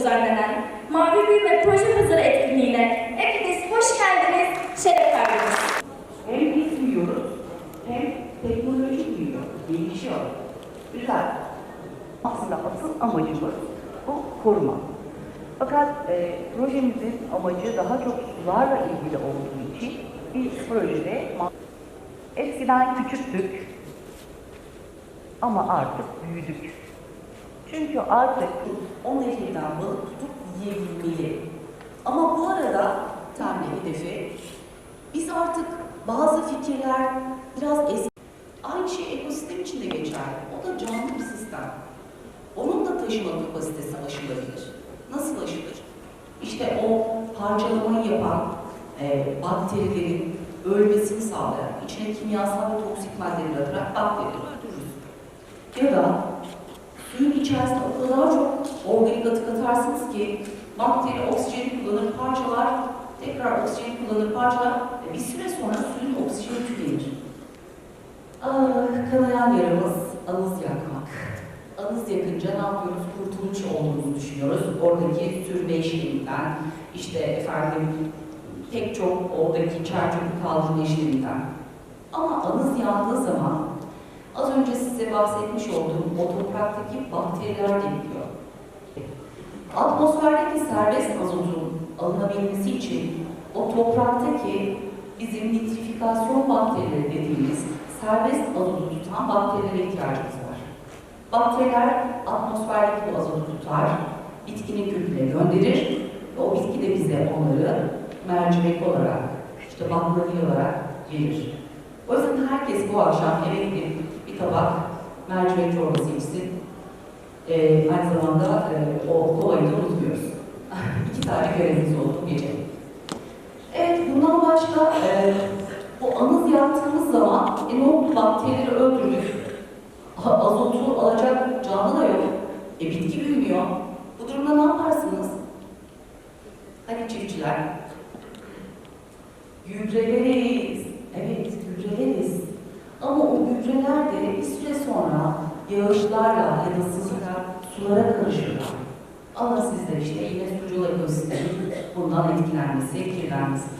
düzenlenen Mavi Büyüme Proje Pazarı etkinliğine hepiniz hoş geldiniz, şeref verdiniz. Hem biz büyüyoruz, hem teknoloji büyüyor, gelişiyor. Güzel. Aslında asıl amacımız bu koruma. Fakat e, projemizin amacı daha çok sularla ilgili olduğu için bir projede eskiden küçüktük ama artık büyüdük. Çünkü artık o nehirden balık tutup yiyebilmeli. Ama bu arada tane hedefi biz artık bazı fikirler biraz eski. Aynı şey ekosistem için de geçerli. O da canlı bir sistem. Onun da taşıma kapasitesi aşılabilir. Nasıl aşılır? İşte o parçalamayı yapan e, bakterilerin ölmesini sağlayan, içine kimyasal ve toksik maddeler atarak bakterileri öldürürüz. Ya da suyun içerisine o kadar çok organik atık atarsınız ki bakteri oksijeni kullanır, parçalar, tekrar oksijeni kullanır, parçalar ve bir süre sonra suyun oksijeni tükenir. Ah, kanayan yaramız anız yakmak. Anız yakınca ne yapıyoruz? Kurtulmuş olduğumuzu düşünüyoruz. Oradaki sürme işte efendim pek çok oradaki çerçöpü kaldırma işleminden. Ama anız yandığı zaman Az önce size bahsetmiş olduğum o topraktaki bakteriler de bitiyor. Atmosferdeki serbest azotun alınabilmesi için o topraktaki bizim nitrifikasyon bakterileri dediğimiz serbest azotu tutan bakterilere ihtiyacımız var. Bakteriler atmosferdeki azotu tutar, bitkinin köküne gönderir ve o bitki de bize onları mercimek olarak, işte baklagil olarak verir. O yüzden herkes bu akşam eve gidip bir tabak mercimek çorbası içsin. Ee, aynı zamanda e, o kovayı da unutmuyoruz. İki tane görevimiz oldu bu gece. Evet, bundan başka e, bu anız yaptığımız zaman e, ne oldu? Bakterileri öldürdük. Azotu alacak canlı da yok. E, bitki büyümüyor. Bu durumda ne yaparsınız? Hani çiftçiler? Gübreleriz. Evet, gübreleriz. Ama o bir süre sonra yağışlarla ya da sıcakla sulara karışıyorlar. Ama sizler işte yine sucul ekosistemin bundan etkilenmesi, kirlenmesi.